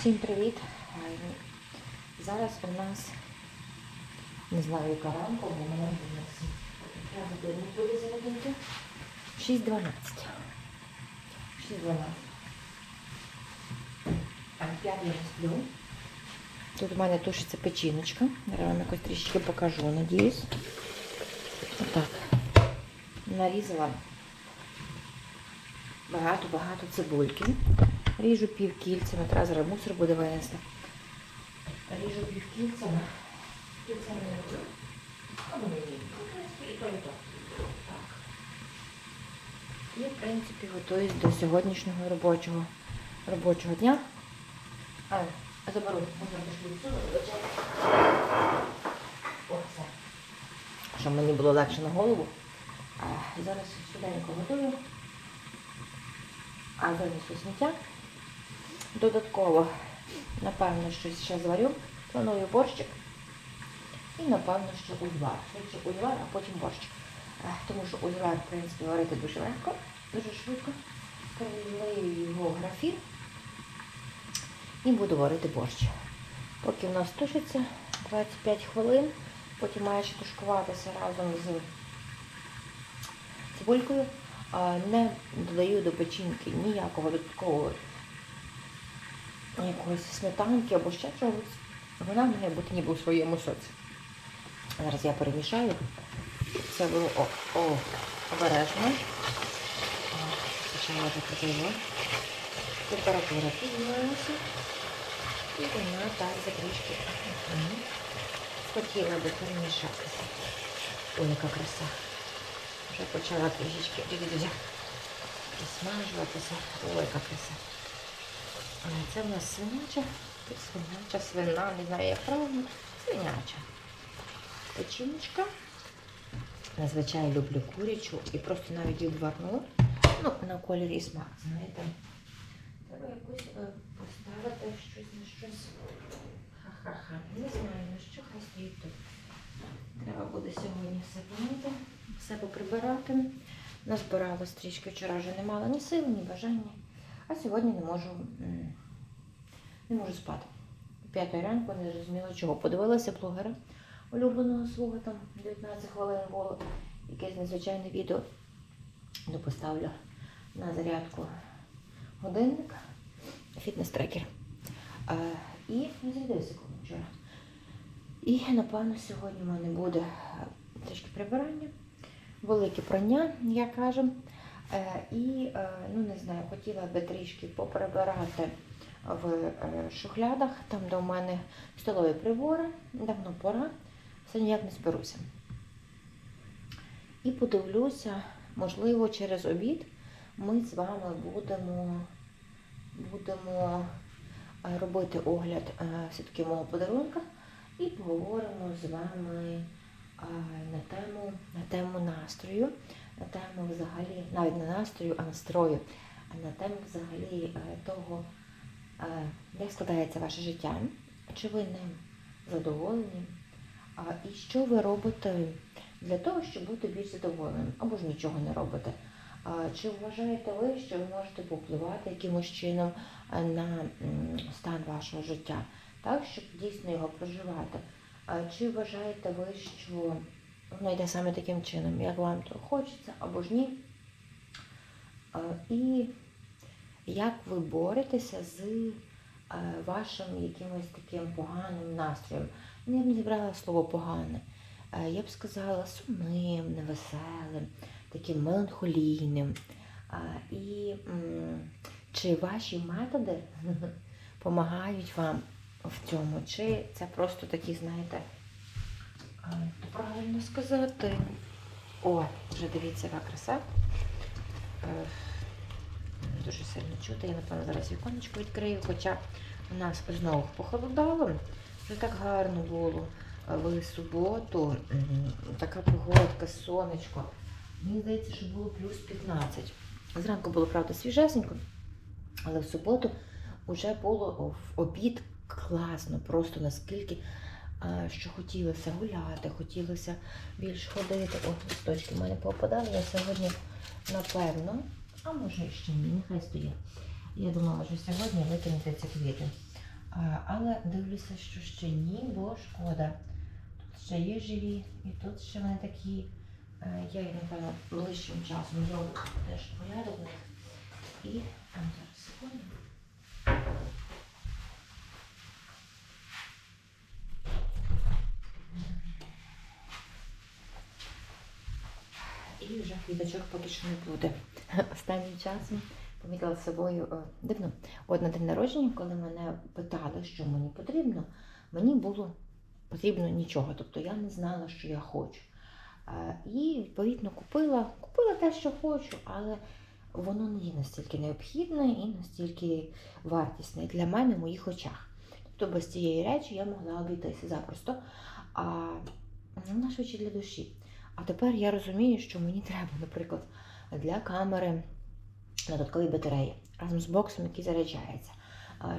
Всім привіт! Е, Зараз у нас не знаю, яка ранка, бо мене буде Я зарядити. 6.12. 6.12. А я сплю. Тут у мене тушиться печіночка. Зараз вам якось трішечки покажу, надіюсь. Отак. Нарізала багато-багато цибульки. Ріжу півкільцями, зараз мусор буде винести. Ріжу півкільцями. Кільцями не не принципі, і то, і. І, в принципі, готуюсь до сьогоднішнього робочого, робочого дня. А, заберу. Можна пішли відсюди, вибачайте. О, все. Щоб мені було легше на голову. А, зараз швиденько готую. А винесу сміття. Додатково, напевно, щось ще зварю. Планую борщик. І, напевно, що узвар. Швидше узвар, а потім борщик. Е, Тому що узвар, в принципі, варити дуже легко, дуже швидко. Перелию його в графін і буду варити борщ. Поки в нас тушиться 25 хвилин, потім має ще тушкуватися разом з цибулькою. Не додаю до печінки ніякого додаткового якоїсь сметанки або ще чогось. Вона має бути ніби у своєму соці. Зараз я перемішаю. Це було о, о, обережно. Спочатку закрутила. Температура піднялася. І вона так затрішки. Хотіла би перемішатися. Ой, яка краса. Вже почала трішечки дядя присмажуватися. Ой, яка краса. Це в нас свиняча, свиняча, свина, не знаю, як правильно, свиняча. Печіночка. Зазвичай люблю курячу і просто навіть відварнула. Ну, на кольорі і смак, знаєте. Треба якусь е, поставити щось на щось. Ха-ха-ха. Не знаю, на що хай стоїть тут. Треба буде сьогодні все помити, все поприбирати. Назбиралась трішки вчора вже не мала ні сил, ні бажання. А сьогодні не можу, не можу спати. П'ятої ранку не зрозуміла чого. Подивилася блогера улюбленого свого, там 19 хвилин було якесь незвичайне відео. Допоставлю на зарядку годинник, фітнес-трекер. І не зарядився вчора. І, напевно, сьогодні в мене буде трішки прибирання, велике прання, як кажемо. Е, І, е, ну не знаю, хотіла би трішки поприбирати в е, шухлядах, там, де у мене столові прибори, давно пора, все ніяк не зберуся. І подивлюся, можливо, через обід ми з вами будемо, будемо робити огляд все-таки мого подарунка і поговоримо з вами на тему, на тему настрою, на тему взагалі, навіть не настрою, а настрою, а на тему взагалі е, того, е, як складається ваше життя, чи ви ним задоволені, і що ви робите для того, щоб бути більш задоволеним, або ж нічого не робите. Чи вважаєте ви, що ви можете повпливати якимось чином е, на стан вашого життя, так, щоб дійсно його проживати? Чи вважаєте ви, що воно йде саме таким чином, як вам то хочеться, або ж ні? І як ви боретеся з е, вашим якимось таким поганим настроєм? Ну, я б не зібрала слово погане. Е, Я б сказала сумним, невеселим, таким меланхолійним. І чи ваші методи допомагають вам в цьому? Чи це просто такі, знаєте, правильно сказати? О, вже дивіться, яка краса. Е, Дуже сильно чути. Я, напевно, зараз віконечко відкрию, хоча у нас знову похолодало. Вже так гарно було в суботу. Така погодка, сонечко. Мені здається, що було плюс 15. Зранку було, правда, свіжесенько, але в суботу вже було в обід класно, просто наскільки що хотілося гуляти, хотілося більш ходити. О, листочки в мене попадали. Я сьогодні, напевно, а може ще ні, нехай стоїть. Я думала, що сьогодні викинути ці квіти. Але дивлюся, що ще ні, бо шкода. Тут ще є живі, і тут ще вони такі. Е, Я їх, напевно, ближчим часом зроблю теж порядок. І а, зараз секунду. І вже квіточок поки що не буде. Останнім часом помітила з собою е, дивно. От на день народження, коли мене питали, що мені потрібно, мені було потрібно нічого. Тобто я не знала, що я хочу. Е, І відповідно купила, купила те, що хочу, але воно не є настільки необхідне і настільки вартісне для мене в моїх очах. Тобто без цієї речі я могла обійтися запросто. А вона швидше для душі. А тепер я розумію, що мені треба, наприклад, для камери додаткові батареї разом з боксом, який заряджається.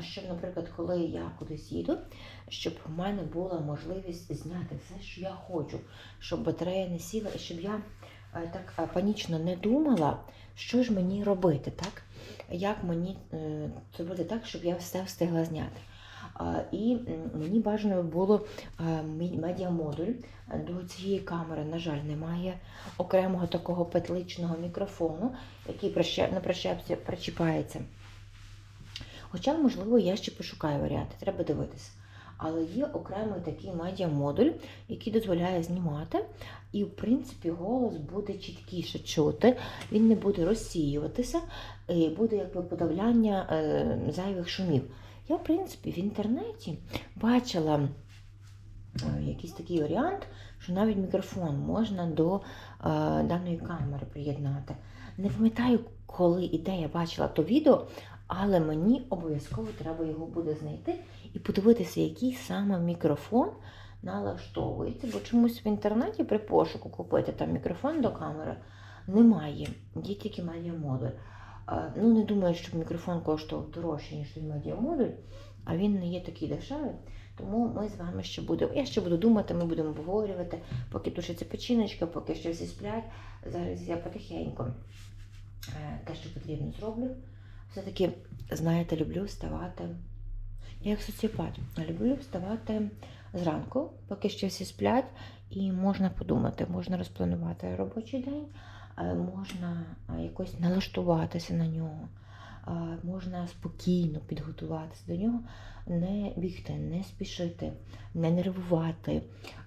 Щоб, наприклад, коли я кудись їду, щоб в мене була можливість зняти все, що я хочу, щоб батарея не сіла, і щоб я е, так е, панічно не думала, що ж мені робити, так? Як мені е, зробити так, щоб я все встигла зняти. І мені бажано було медіамодуль до цієї камери, на жаль, немає окремого такого петличного мікрофону, який на прищепці причіпається. Хоча, можливо, я ще пошукаю варіанти, треба дивитися. Але є окремий такий медіамодуль, який дозволяє знімати, і, в принципі, голос буде чіткіше чути, він не буде розсіюватися, буде якби подавляння е, зайвих шумів. Я, в принципі, в інтернеті бачила е, якийсь такий варіант, що навіть мікрофон можна до е, даної камери приєднати. Не пам'ятаю, коли і де я бачила то відео, але мені обов'язково треба його буде знайти і подивитися, який саме мікрофон налаштовується. Бо чомусь в інтернеті при пошуку купити там мікрофон до камери немає. Є тільки медіамодуль. Ну, не думаю, щоб мікрофон коштував дорожче, ніж той медіамодуль, а він не є такий дешевий. Тому ми з вами ще будемо. Я ще буду думати, ми будемо обговорювати, поки тушиться печіночка, поки ще всі сплять. Зараз я потихеньку е, те, що потрібно, зроблю. Все-таки, знаєте, люблю вставати. Я як соціопат, люблю вставати зранку, поки ще всі сплять, і можна подумати, можна розпланувати робочий день, можна е, якось налаштуватися на нього, е, можна спокійно підготуватися до нього, не бігти, не спішити, не нервувати,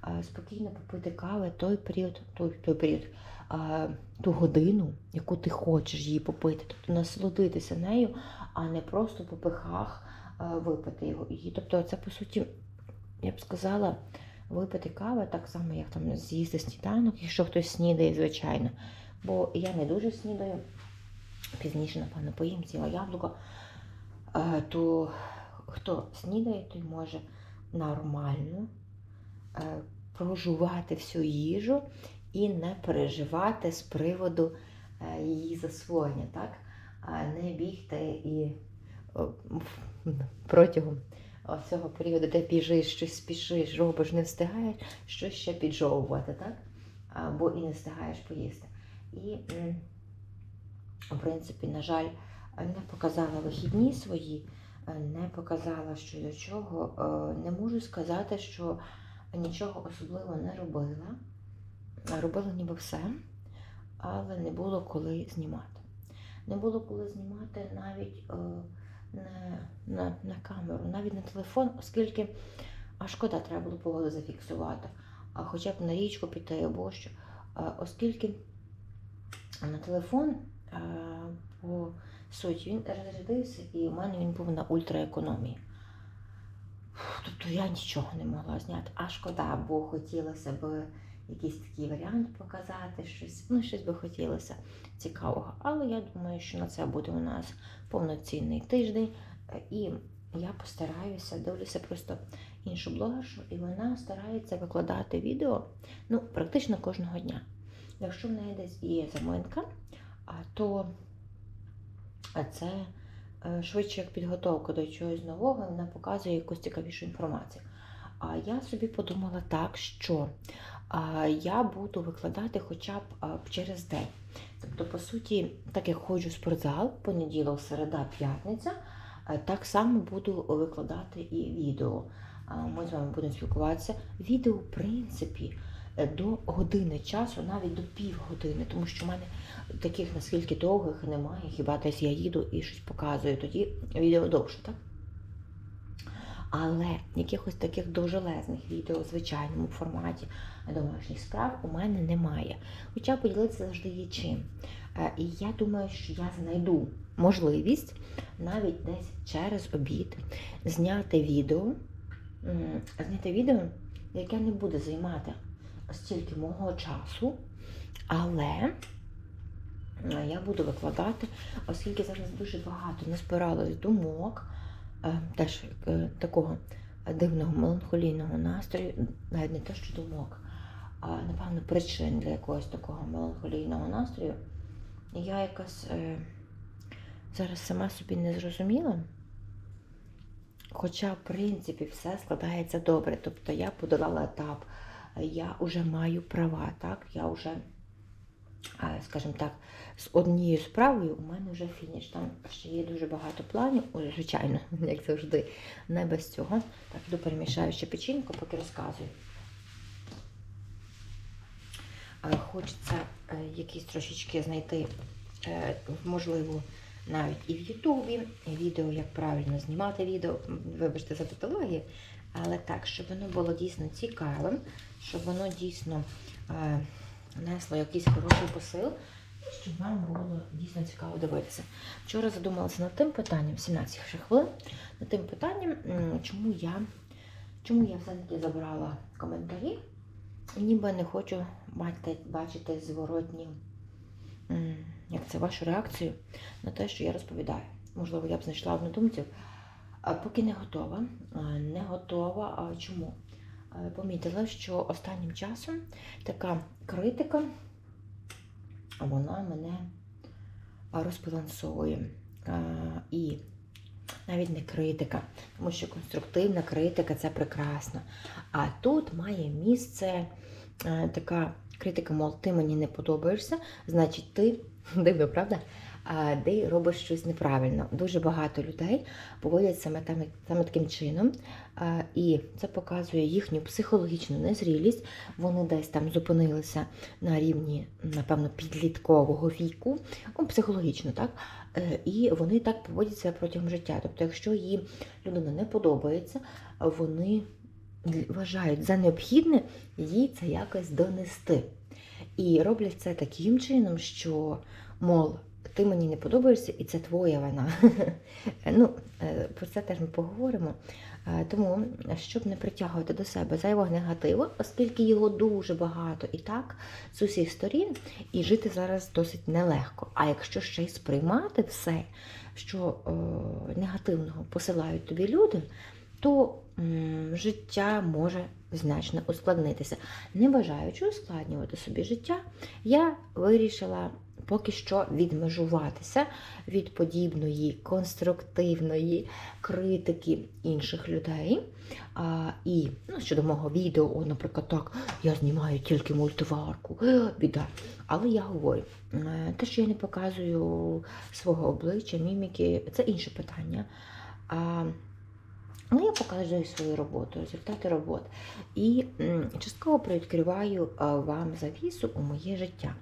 е, спокійно попити кави той період, той, той період, е, ту годину, яку ти хочеш її попити, тобто насолодитися нею, а не просто по пихах е, випити його. І, тобто, це по суті, я б сказала, випити кави так само, як там з'їсти сніданок, якщо хтось снідає, звичайно. Бо я не дуже снідаю. Пізніше, напевно, поїм з'їла яблуко. Е, То хто снідає, той може нормально е, прожувати всю їжу і не переживати з приводу е, її засвоєння, так? Не бігти і протягом цього періоду, де біжиш, щось спішиш, робиш, не встигаєш, щось ще піджовувати, так? Або і не встигаєш поїсти. І, в принципі, на жаль, не показала вихідні свої, е, не показала, що до чого. Е, Не можу сказати, що нічого особливо не робила. Робила ніби все, але не було коли знімати. Не було коли знімати навіть е, не, на, на камеру, навіть на телефон, оскільки а шкода, треба було погоду зафіксувати, а хоча б на річку піти або що. Оскільки на телефон по суті він розрядився, і в мене він був на ультраекономії. Тобто я нічого не могла зняти. А шкода, бо хотілося б якийсь такий варіант показати, щось, ну, щось би хотілося цікавого. Але я думаю, що на це буде у нас повноцінний тиждень. І я постараюся, дивлюся просто іншу блогершу, і вона старається викладати відео ну, практично кожного дня. Якщо в неї десь є заминка, то це е, швидше як підготовка до чогось нового, вона показує якусь цікавішу інформацію. А я собі подумала так, що я буду викладати хоча б через день. Тобто, по суті, так як ходжу в спортзал, понеділок, середа, п'ятниця, Е, Так само буду викладати і відео. Ми з вами будемо спілкуватися. Відео, в принципі, до години часу, навіть до півгодини, тому що в мене таких наскільки довгих немає. Хіба десь я їду і щось показую, тоді відео довше, так? Але якихось таких довжелезних відео в звичайному форматі домашніх справ у мене немає. Хоча поділитися завжди є чим. Е, І я думаю, що я знайду можливість навіть десь через обід зняти відео, зняти відео, яке не буде займати стільки мого часу, але е, я буду викладати, оскільки зараз дуже багато не збиралось думок, е, теж е, такого дивного меланхолійного настрою, навіть не те, що думок, а напевно причин для якогось такого меланхолійного настрою. Я якась е, зараз сама собі не зрозуміла. Хоча, в принципі, все складається добре. Тобто я подолала етап, я вже маю права, так? Я вже, скажімо так, з однією справою у мене вже фініш. Там ще є дуже багато планів, звичайно, як завжди, не без цього. Так, іду перемішаю ще печінку, поки розказую. Хочеться е, якісь трошечки знайти, е, можливо, навіть і в Ютубі відео, як правильно знімати відео. Вибачте за патологію, але так, щоб воно було дійсно цікавим, щоб воно дійсно е, несло якийсь хороший посил, і щоб вам було дійсно цікаво дивитися. Вчора задумалася над тим питанням, 17 ще хвилин, над тим питанням, чому я, чому я все-таки забрала коментарі. Ніби не хочу бачити, бачити зворотні, як це вашу реакцію на те, що я розповідаю. Можливо, я б знайшла однодумців. Поки не готова. Не готова. А чому? Помітила, що останнім часом така критика, вона мене розбалансовує. І навіть не критика, тому що конструктивна критика це прекрасно. А тут має місце е, така критика, мов ти мені не подобаєшся, значить ти дивно, правда? Ти робиш щось неправильно. Дуже багато людей поводять саме, там, саме таким чином, і це показує їхню психологічну незрілість. Вони десь там зупинилися на рівні, напевно, підліткового віку, ну, психологічно, так? Е, І вони так поводяться протягом життя. Тобто, якщо їм людина не подобається, вони вважають за необхідне їй це якось донести. І роблять це таким чином, що, мол, ти мені не подобаєшся, і це твоя вина. ну, е, про це теж ми поговоримо. Е, Тому, щоб не притягувати до себе зайвого негативу, оскільки його дуже багато і так з усіх сторін, і жити зараз досить нелегко. А якщо ще й сприймати все, що е, негативного посилають тобі люди, то м, життя може значно ускладнитися. Не бажаючи ускладнювати собі життя, я вирішила поки що відмежуватися від подібної конструктивної критики інших людей. А, і ну, щодо мого відео, о, наприклад, так, я знімаю тільки мультиварку, біда. Але я говорю, е, те, що я не показую свого обличчя, міміки, це інше питання. А, Ну, я показую свою роботу, результати роботи. І частково привідкриваю вам завісу у моє життя,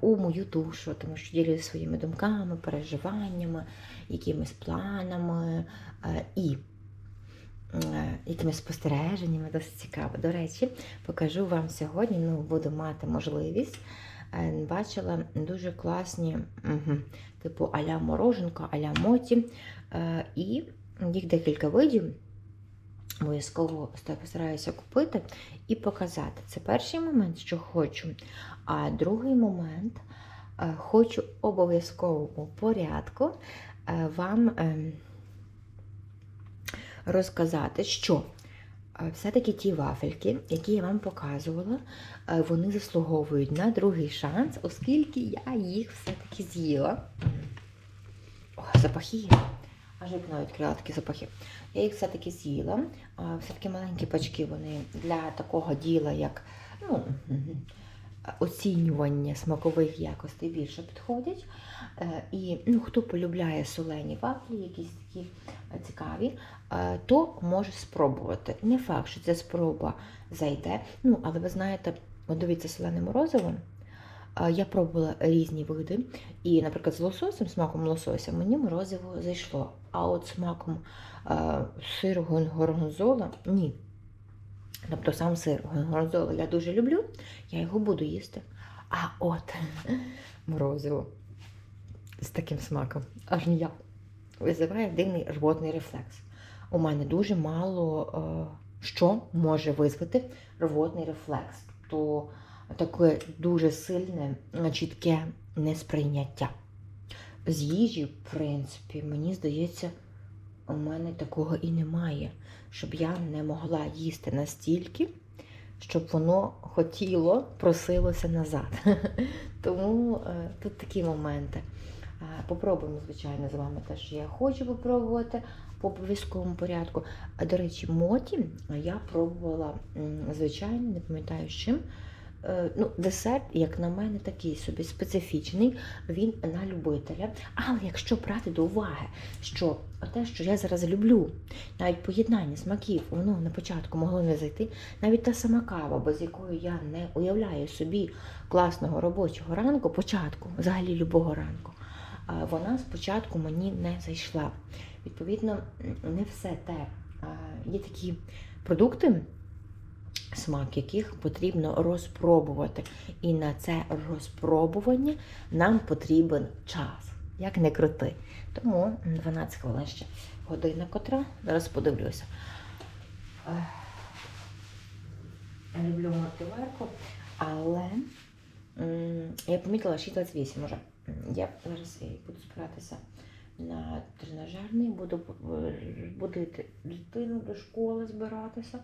у мою душу, тому що ділюся своїми думками, переживаннями, якимись планами е, і е, якимись спостереженнями, досить цікаво. До речі, покажу вам сьогодні, ну, буду мати можливість. е, Бачила дуже класні, мгм, типу аля мороженка, аля моті. е, І їх декілька видів. Обов'язково постараюся купити і показати. Це перший момент, що хочу. А другий момент е, хочу обов'язковому порядку е, вам ем, розказати, що е, все-таки ті вафельки, які я вам показувала, вони заслуговують на другий шанс, оскільки я їх все-таки з'їла. О, запахи. Аж вікно відкрила такі запахи. Я їх все-таки з'їла. Все-таки маленькі пачки вони для такого діла, як ну, оцінювання смакових якостей більше підходять. Е, І ну, хто полюбляє солені вафлі, якісь такі е, цікаві, е, то може спробувати. Не факт, що ця спроба зайде. Ну, але ви знаєте, дивіться, солене морозиво. Я пробувала різні види, і, наприклад, з лососем, смаком лосося, мені морозиво зайшло. А от смаком е, сиру горгонзола ні. Тобто сам сир горгонзола я дуже люблю, я його буду їсти. А от морозиво з таким смаком, аж ніяк, визиває дивний рвотний рефлекс. У мене дуже мало е, що може визвати рвотний рефлекс. Тобто таке дуже сильне, е, чітке несприйняття. З їжі, в принципі, мені здається, у мене такого і немає, щоб я не могла їсти настільки, щоб воно хотіло, просилося назад. Тому е, тут такі моменти. Е, Попробуємо, звичайно, з вами те, що я хочу попробувати по обов'язковому порядку. А до речі, моті я пробувала, звичайно, не пам'ятаю з чим. Е, Ну, десерт, як на мене, такий собі специфічний, він на любителя. Але якщо брати до уваги, що те, що я зараз люблю, навіть поєднання смаків, воно на початку могло не зайти, навіть та сама кава, без якої я не уявляю собі класного робочого ранку, початку, взагалі любого ранку, вона спочатку мені не зайшла. Відповідно, не все те. Є такі продукти, смак яких потрібно розпробувати. І на це розпробування нам потрібен час. Як не крути. Тому 12 хвилин ще година котра. Зараз подивлюся. Я люблю мультиверку, але я помітила 6.28 уже. М, Я зараз буду збиратися на тренажерний, буду будити дитину до школи збиратися.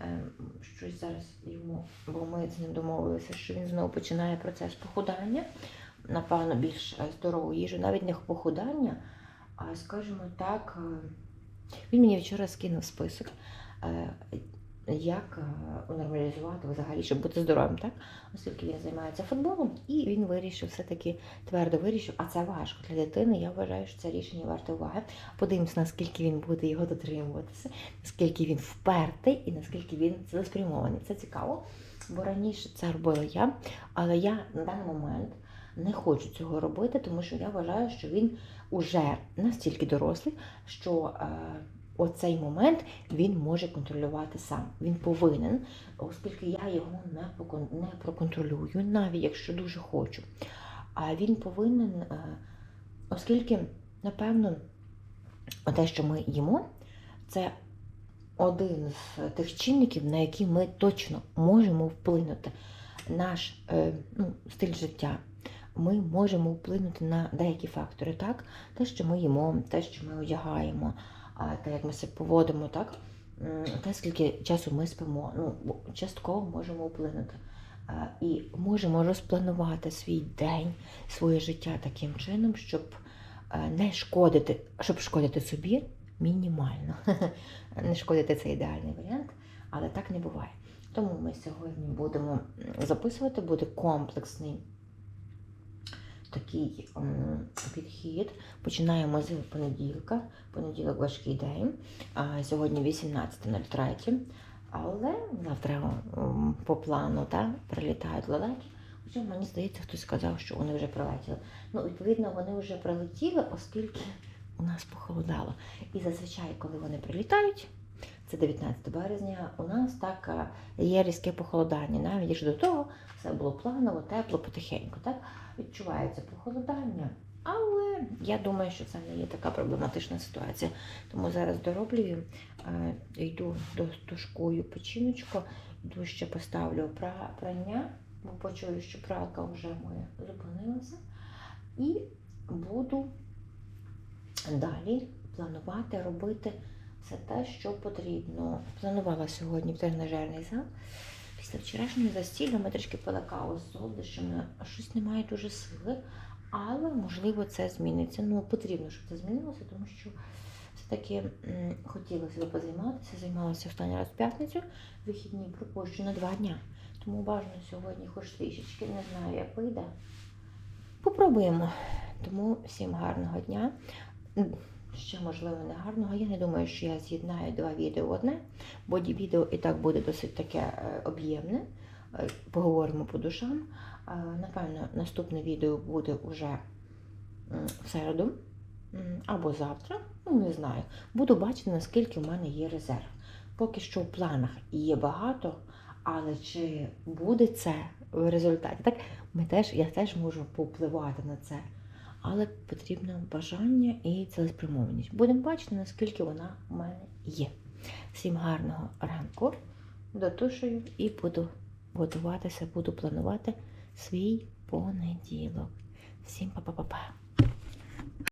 Ем, Щось зараз йому, бо ми з ним домовилися, що він знову починає процес похудання. Напевно, більш здорову їжу, навіть не похудання, а скажімо так, е, він мені вчора скинув список, е, як е, нормалізувати взагалі, щоб бути здоровим, так? Оскільки він займається футболом, і він вирішив все-таки твердо вирішив, а це важко для дитини. Я вважаю, що це рішення варте уваги. Подивимось, наскільки він буде його дотримуватися, наскільки він впертий і наскільки він цілеспрямований. Це цікаво, бо раніше це робила я, але я на даний момент не хочу цього робити, тому що я вважаю, що він уже настільки дорослий, що е, оцей момент він може контролювати сам. Він повинен, оскільки я його не, проконтролюю, навіть якщо дуже хочу. А він повинен, е, оскільки, напевно, те, що ми їмо, це один з тих чинників, на які ми точно можемо вплинути. Наш е, ну, стиль життя. Ми можемо вплинути на деякі фактори, так? Те, що ми їмо, те, що ми одягаємо, те, як ми себе поводимо, так? Те, скільки часу ми спимо, ну, частково можемо вплинути. І можемо розпланувати свій день, своє життя таким чином, щоб е, не шкодити, щоб шкодити собі мінімально. Не шкодити це ідеальний варіант, але так не буває. Тому ми сьогодні будемо записувати, буде комплексний такий підхід. Починаємо з понеділка. Понеділок важкий день. Сьогодні 18.03. Але завтра по плану та, прилітають лелеки. Хоча мені здається, хтось сказав, що вони вже прилетіли. Ну, відповідно, вони вже прилетіли, оскільки у нас похолодало. І зазвичай, коли вони прилітають, це 19 березня, у нас так е, є різке похолодання. Навіть до того все було планово, тепло, потихеньку. Так? Відчувається похолодання. Але я думаю, що це не є така проблематична ситуація. Тому зараз дороблюю, е, йду до тушкую печіночку, йду ще поставлю прання, бо почую, що пралка вже моя зупинилася. І буду далі планувати робити все те, що потрібно. Планувала сьогодні в тренажерний зал. Після вчорашнього застілля ми трішки пили каву з солодощами, щось немає дуже сили. Але можливо це зміниться. Ну, потрібно, щоб це змінилося, тому що все-таки хотілося б позайматися. Займалася останній раз в п'ятницю. Вихідні пропущу на два дня. Тому бажано сьогодні хоч трішечки, не знаю, як вийде. Попробуємо. Тому всім гарного дня. Ще, можливо, не гарного. Я не думаю, що я з'єднаю два відео одне, бо відео і так буде досить таке е, об'ємне. Е, Поговоримо по душам. Е, Напевно, наступне відео буде уже в середу або завтра. Ну, не знаю. Буду бачити, наскільки в мене є резерв. Поки що в планах є багато, але чи буде це в результаті? Так, ми теж, я теж можу повпливати на це. Але потрібно бажання і цілеспрямованість. Будемо бачити, наскільки вона в мене є. Всім гарного ранку, дотушую і буду готуватися, буду планувати свій понеділок. Всім па-па-па-па.